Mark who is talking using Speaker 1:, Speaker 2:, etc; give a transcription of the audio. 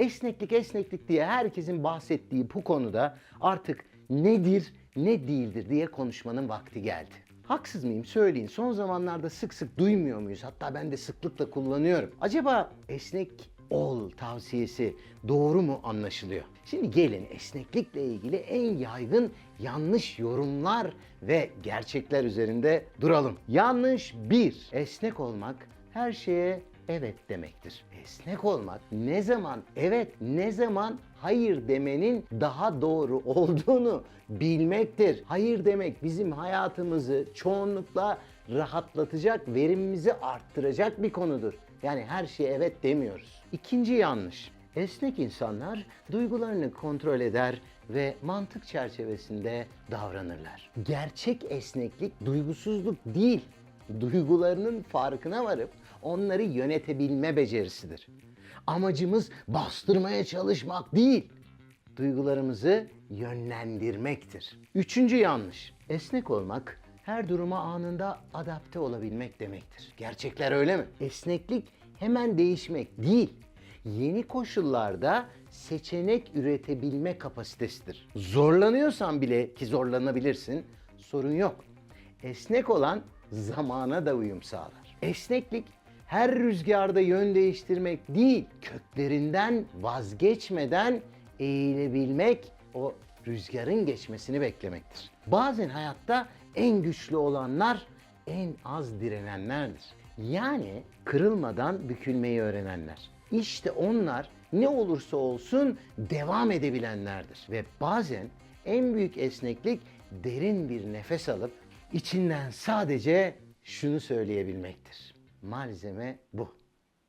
Speaker 1: Esneklik esneklik diye herkesin bahsettiği bu konuda artık nedir ne değildir diye konuşmanın vakti geldi. Haksız mıyım söyleyin son zamanlarda sık sık duymuyor muyuz? Hatta ben de sıklıkla kullanıyorum. Acaba esnek ol tavsiyesi doğru mu anlaşılıyor? Şimdi gelin esneklikle ilgili en yaygın yanlış yorumlar ve gerçekler üzerinde duralım. Yanlış 1. Esnek olmak her şeye evet demektir. Esnek olmak ne zaman evet ne zaman hayır demenin daha doğru olduğunu bilmektir. Hayır demek bizim hayatımızı çoğunlukla rahatlatacak, verimimizi arttıracak bir konudur. Yani her şeye evet demiyoruz. İkinci yanlış. Esnek insanlar duygularını kontrol eder ve mantık çerçevesinde davranırlar. Gerçek esneklik duygusuzluk değil, duygularının farkına varıp onları yönetebilme becerisidir. Amacımız bastırmaya çalışmak değil, duygularımızı yönlendirmektir. Üçüncü yanlış. Esnek olmak her duruma anında adapte olabilmek demektir. Gerçekler öyle mi? Esneklik hemen değişmek değil. Yeni koşullarda seçenek üretebilme kapasitesidir. Zorlanıyorsan bile ki zorlanabilirsin, sorun yok. Esnek olan zamana da uyum sağlar. Esneklik her rüzgarda yön değiştirmek değil, köklerinden vazgeçmeden eğilebilmek, o rüzgarın geçmesini beklemektir. Bazen hayatta en güçlü olanlar en az direnenlerdir. Yani kırılmadan bükülmeyi öğrenenler. İşte onlar ne olursa olsun devam edebilenlerdir. Ve bazen en büyük esneklik derin bir nefes alıp içinden sadece şunu söyleyebilmektir. Malzeme bu.